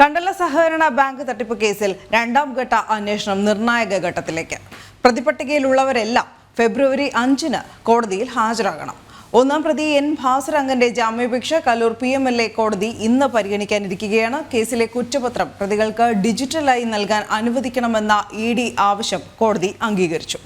കണ്ടല സഹകരണ ബാങ്ക് തട്ടിപ്പ് കേസിൽ രണ്ടാം ഘട്ട അന്വേഷണം നിർണായക ഘട്ടത്തിലേക്ക്. പ്രതിപട്ടികയിലുള്ളവരെല്ലാം ഫെബ്രുവരി അഞ്ചിന് കോടതിയിൽ ഹാജരാകണം. ഒന്നാം പ്രതി എൻ ഭാസ്കരംഗന്റെ ജാമ്യാപേക്ഷ Kaloor P M L A കോടതി ഇന്ന് പരിഗണിക്കാനിരിക്കുകയാണ്. കേസിലെ കുറ്റപത്രം പ്രതികൾക്ക് ഡിജിറ്റലായി നൽകാൻ അനുവദിക്കണമെന്ന ഇ ഡി ആവശ്യം കോടതി അംഗീകരിച്ചു.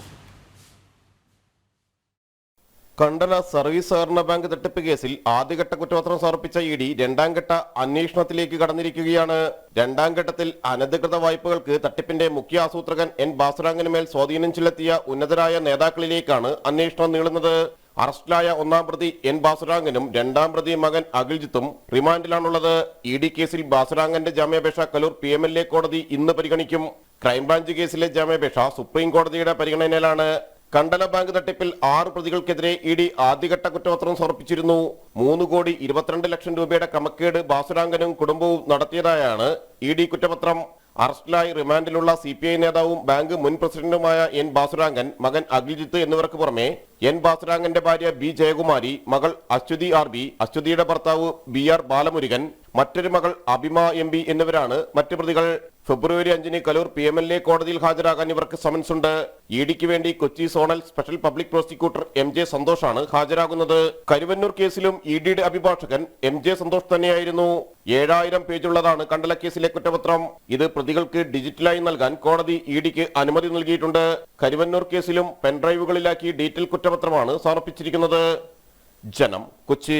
കണ്ടല സർവീസ് സഹകരണ ബാങ്ക് തട്ടിപ്പ് കേസിൽ ആദ്യഘട്ട കുറ്റപത്രം സമർപ്പിച്ച ഇ ഡി രണ്ടാം ഘട്ട അന്വേഷണത്തിലേക്ക് കടന്നിരിക്കുകയാണ്. രണ്ടാം ഘട്ടത്തിൽ അനധികൃത വായ്പകൾക്ക് തട്ടിപ്പിന്റെ മുഖ്യ ആസൂത്രകൻ എൻ ബാസുരാങ്ങിന് മേൽ സ്വാധീനം ചെലുത്തിയ ഉന്നതരായ നേതാക്കളിലേക്കാണ് അന്വേഷണം നീളുന്നത്. അറസ്റ്റിലായ ഒന്നാം പ്രതി എൻ ബാസുരാങ്ങനും രണ്ടാം പ്രതി മകൻ അഖിൽജിത്തും റിമാൻഡിലാണുള്ളത്. ഇ ഡി കേസിൽ ബാസുരാങ്ങന്റെ ജാമ്യാപേക്ഷ Kaloor P M L A കോടതി ഇന്ന് പരിഗണിക്കും. ക്രൈംബ്രാഞ്ച് കേസിലെ ജാമ്യാപേക്ഷ സുപ്രീം കോടതിയുടെ പരിഗണനയിലാണ്. കണ്ടല ബാങ്ക് തട്ടിപ്പിൽ ആറ് പ്രതികൾക്കെതിരെ ഇ ഡി ആദ്യഘട്ട കുറ്റപത്രം സമർപ്പിച്ചിരുന്നു. മൂന്ന് കോടി ഇരുപത്തിരണ്ട് ലക്ഷം രൂപയുടെ ക്രമക്കേട് ബാസുരാങ്കനും കുടുംബവും നടത്തിയതായാണ് ഇ ഡി കുറ്റപത്രം. അറസ്റ്റിലായി റിമാൻഡിലുള്ള സി പി ഐ നേതാവും ബാങ്ക് മുൻ പ്രസിഡന്റുമായ എൻ ബാസുരാങ്കൻ മകൻ അഖിൽജിത്ത് എന്നിവർക്ക് പുറമെ എൻ ബാസുരാങ്കന്റെ ഭാര്യ ബി ജയകുമാരി മകൾ അശ്വതി ആർ ബി അശ്വതിയുടെ ഭർത്താവ് ബി ആർ ബാലമുരുകൻ മറ്റൊരു മകൾ അഭിമ എം പി എന്നിവരാണ് മറ്റു പ്രതികൾ. ഫെബ്രുവരി അഞ്ചിന് Kaloor P M L A കോടതിയിൽ ഹാജരാകാൻ ഇവർക്ക് സമൻസ് ഉണ്ട്. ഇഡിക്ക് ഡിക്ക് വേണ്ടി Kochi zonal special public prosecutor M J സന്തോഷാണ് ഹാജരാകുന്നത്. കരുവന്നൂർ കേസിലും ഇ ഡിയുടെ അഭിഭാഷകൻ എം ജെ സന്തോഷ് തന്നെയായിരുന്നു. ഏഴായിരം പേജുള്ളതാണ് കണ്ടല കേസിലെ കുറ്റപത്രം. ഇത് പ്രതികൾക്ക് ഡിജിറ്റലായി നൽകാൻ കോടതി ഇ ഡിക്ക് അനുമതി നൽകിയിട്ടുണ്ട്. കരുവന്നൂർ കേസിലും പെൻഡ്രൈവുകളിലാക്കി ഡീറ്റെയിൽ കുറ്റപത്രമാണ് സമർപ്പിച്ചിരിക്കുന്നത്. ജനം കൊച്ചി